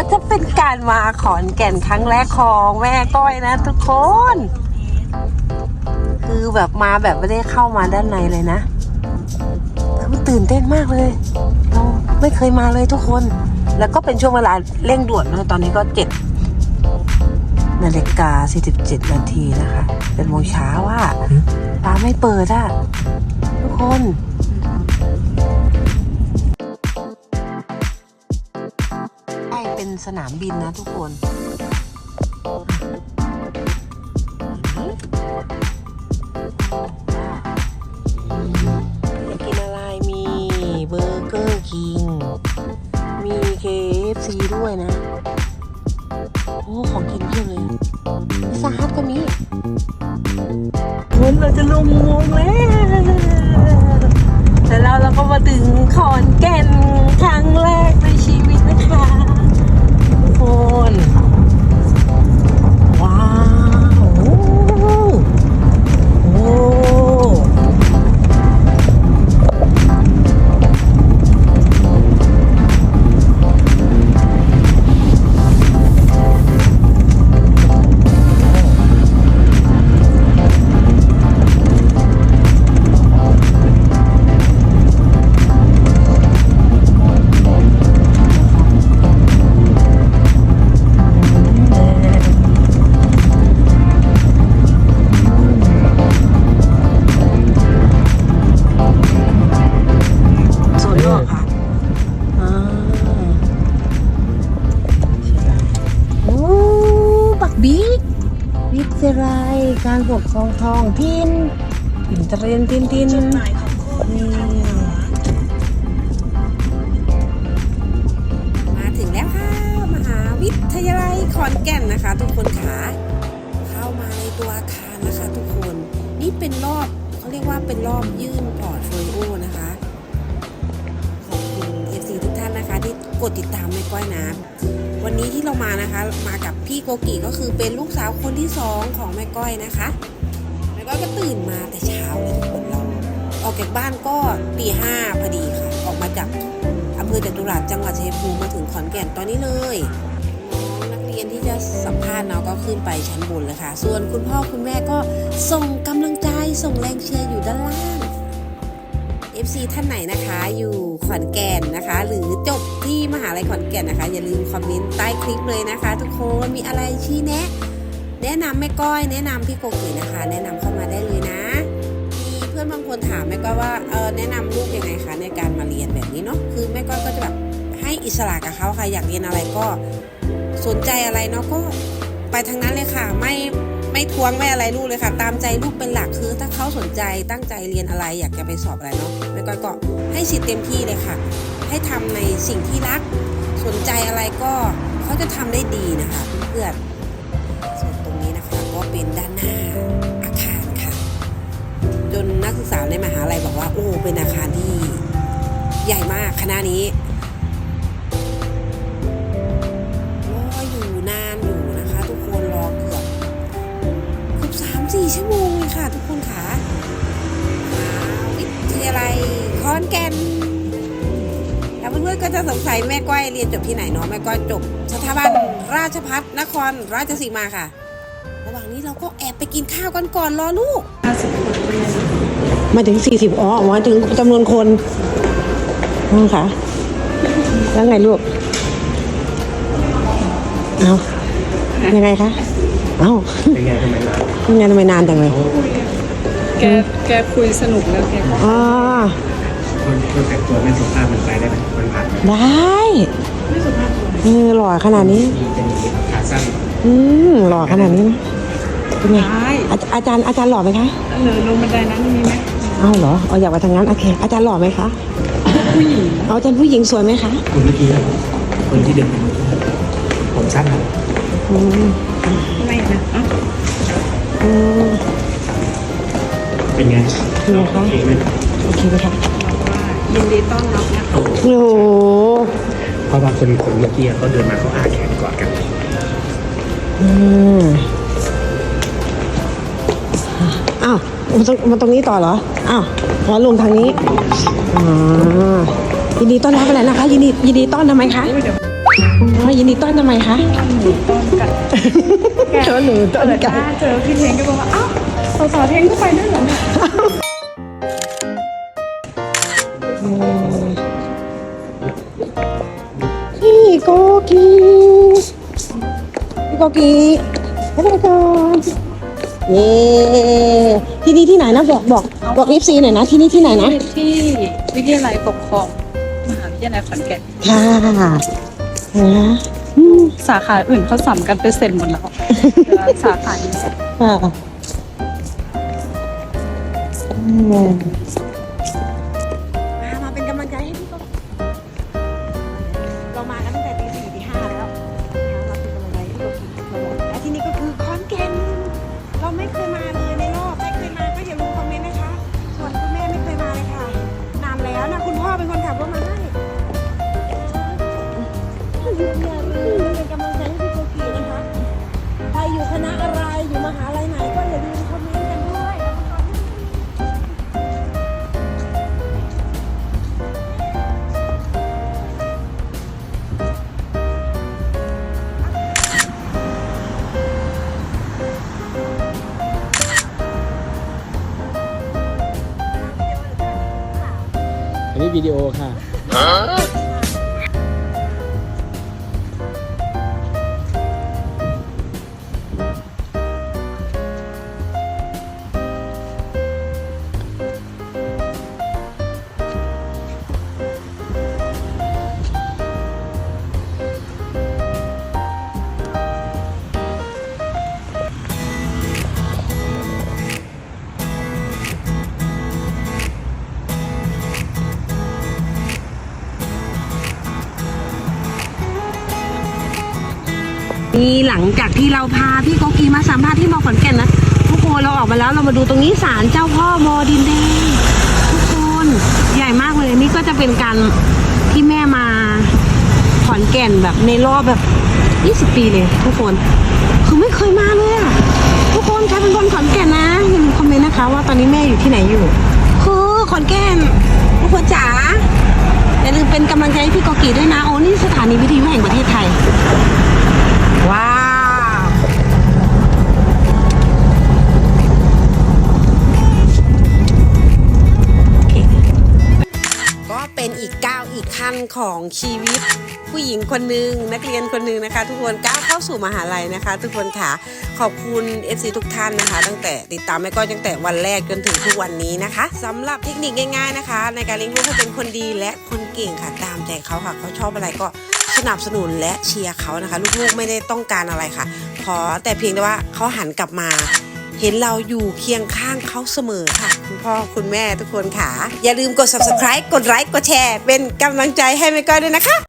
ก็จะเป็นการมาขอนแก่นครั้งแรกของแม่ก้อยนะทุกคน คือแบบมาแบบไม่ได้เข้ามาด้านในเลยนะคือมันตื่นเต้นมากเลยเราไม่เคยมาเลยทุกคน แล้วก็เป็นช่วงเวลาเร่งด่วนเลยตอนนี้ก็เจ็ดนาฬิกา 47 นาทีนะคะ เป็นโมงเช้าว่าร้านไม่เปิดอะทุกคน สนามบินนะทุกคนอยากกินอะไรมีเบอร์เกอร์คิง มี KFC ด้วยนะ โอ้ ของกินเพียบเลยพิซาฮัทก็มีคนเราจะลงงงแล้ว แต่แล้วเราก็มาถึงขอนแก่นครั้งแรก บักบิ๊กบิ๊กเซไรการปกครองทองถิ่นถิ่นเจริญถิ่นถิ่นนี่มาถึงแล้วค่ะมหาวิทยาลัยขอนแก่นนะคะ ทุกคนขาเข้ามาในตัวอาคารนะคะ ทุกคนนี่เป็นรอบเขาเรียกว่าเป็นรอบยื่นพอร์ตโฟลิโอนะคะ กดติดตามแม่ก้อยนะ วันนี้ที่เรามานะคะ มากับพี่โกกิก็คือเป็นลูกสาวคนที่สองของแม่ก้อยนะคะแม่ก้อยก็ตื่นมาแต่เช้าเลยทุกคนเราออกจากบ้านก็ตีห้าพอดีค่ะ ออกมาจากอำเภอจตุรัสจังหวัดชัยภูมิมาถึงขอนแก่นตอนนี้เลยนักเรียนที่จะสัมภาษณ์เนาะก็ขึ้นไปชั้นบนเลยค่ะ ส่วนคุณพ่อคุณแม่ก็ส่งกำลังใจส่งแรงเชียร์อยู่ด้านล่าง FC ท่านไหนนะคะ อยู่ขอนแก่นนะคะ หรือจบที่มหาลัยขอนแก่นนะคะ อย่าลืมคอมเมนต์ใต้คลิปเลยนะคะ ทุกคนมีอะไรชี้แนะ แนะนำแม่ก้อย แนะนำพี่โกกินะคะ แนะนำเข้ามาได้เลยนะมีเพื่อนบางคนถามแม่ก้อยว่าเออแนะนำลูกยังไงคะในการมาเรียนแบบนี้เนาะคือแม่ก้อยก็จะแบบให้อิสระกับเขาค่ะอยากเรียนอะไรก็สนใจอะไรเนาะก็ไปทางนั้นเลยค่ะไม่ ไม่ทวงไม่อะไรลูกเลยค่ะ ตามใจลูกเป็นหลักคือ ถ้าเขาสนใจตั้งใจเรียนอะไรอยากจะไปสอบอะไรเนาะแม่ก้อยก็ให้สิทธิ์เต็มที่เลยค่ะ ให้ทำในสิ่งที่รัก สนใจอะไรก็เขาจะทำได้ดีนะคะเพื่อนส่วนตรงนี้นะคะก็เป็นด้านหน้าอาคารค่ะ จนนักศึกษาในมหาลัยบอกว่าโอ้เป็นอาคารที่ใหญ่มากคณะนี้ ชั่วโมงเลยค่ะทุกคนค่ะมหาวิทยาลัยขอนแกนแล้วเพื่อนๆก็จะสงสัยแม่ก้อยเรียนจบที่ไหนเนาะแม่ก้อยจบสถาบันราชพัฒนครราชสีมาค่ะ ระหว่างนี้เราก็แอบไปกินข้าวกันก่อนรอลูกมาถึง 40 อ๋อมาถึงจำนวนคนนี่ค่ะ แล้วไงลูก เอายังไงคะ เอาเป็นไงทำไมมายังไงทำไมนานจังเลย แกแกคุยสนุกแล้วแกก็อ๋อคนคนแต่งตัวไม่สุภาพมันไปได้ไหมมันผ่านได้เออหล่อขนาดนี้ มีเป็นขาสั้นอืมหล่อขนาดนี้นะเป็นไงได้อาอาจารย์อาจารย์หล่อไหมคะเหลือลงบันไดนั้นมีไหมเอ้าเหรอเอาอยากไปทางนั้นโอเค อาจารย์หล่อไหมคะ ผู้หญิงเอาอาจารย์ผู้หญิงสวยไหมคะคุณเมื่อกี้คนที่เดินผมสั้นนะอืม ไม่นะอะอืมเป็นไงเป็นไงคะโอเคไหมโอเคไหมคะบอกว่ายินดีต้อนรับนะคะ โอ้โหโอ้โหเพราะว่าคนคนเมื่อกี้เขาเดินมาเขาอาแขนกอดกันอืมอ้าวมันตรงมันตรงนี้ต่อเหรออ้าวขอลงทางนี้อ่ายินดีต้อนรับอะไรนะคะ ยินดียินดีต้อนทำไมคะ เดี๋ยวอ๋อยินดีต้อนทำไมคะหนูต้นกันเจอหนูต้นเปิดหกันน้าเจอพี่เทงก็บอกว่าอ้าวสาวๆเทงก็ไปด้วยเหรอเนี่ยพี่โกกีพี่โกกีให้ไปก่อนเย้ที่นี่ที่ไหนนะบอกบอกบอกเอฟซีหน่อยนะที่นี่ที่ไหนนะที่วิทยาลัยปกครองมหาวิทยาลัยขอนแก่นค่ะนะ อืมสาขาอื่นเขาสัมกันไปเสร็จหมดแล้วเหลือสาขานี้ ค่ะอืม วิดีโอค่ะ นี่หลังจากที่เราพาพี่โกกีมาสัมภาษณ์ที่มอขอนแก่นนะทุกคนเราออกมาแล้วเรามาดูตรงนี้ศาลเจ้าพ่อมอดินแดงทุกคนใหญ่มากเลยนี่ก็จะเป็นการที่แม่มาขอนแก่นแบบในรอบแบบ 20 ปีเลย ทุกคน คือไม่เคยมาเลยอะทุกคนใครเป็นคนขอนแก่นนะอย่าลืมคอมเมนต์นะคะ ว่าตอนนี้แม่อยู่ที่ไหนอยู่ คือขอนแก่นทุกคนจ๋าอย่าลืมเป็นกำลังใจให้พี่โกกีด้วยนะโอ้นี่สถานีวิทยุแห่งประเทศไทย ของชีวิตผู้หญิงคนหนึ่งนักเรียนคนหนึ่งนะคะ ทุกคนก้าวเข้าสู่มหาลัยนะคะ ทุกคนค่ะขอบคุณเอซีทุกท่านนะคะ ตั้งแต่ติดตามแม่ก้อยตั้งแต่วันแรกจนถึงทุกวันนี้นะคะสำหรับเทคนิคง่ายๆนะคะ ในการเลี้ยงลูกให้เป็นคนดีและคนเก่งค่ะตามใจเขาค่ะเขาชอบอะไรก็สนับสนุนและเชียร์เขานะคะ ลูกๆไม่ได้ต้องการอะไรค่ะ ขอแต่เพียงแต่ว่าเขาหันกลับมา เห็นเราอยู่เคียงข้างเขาเสมอค่ะ คุณพ่อคุณแม่ทุกคนค่ะ อย่าลืมกด subscribe กดไลค์กดแชร์ เป็นกำลังใจให้แม่ก้อยด้วยนะคะ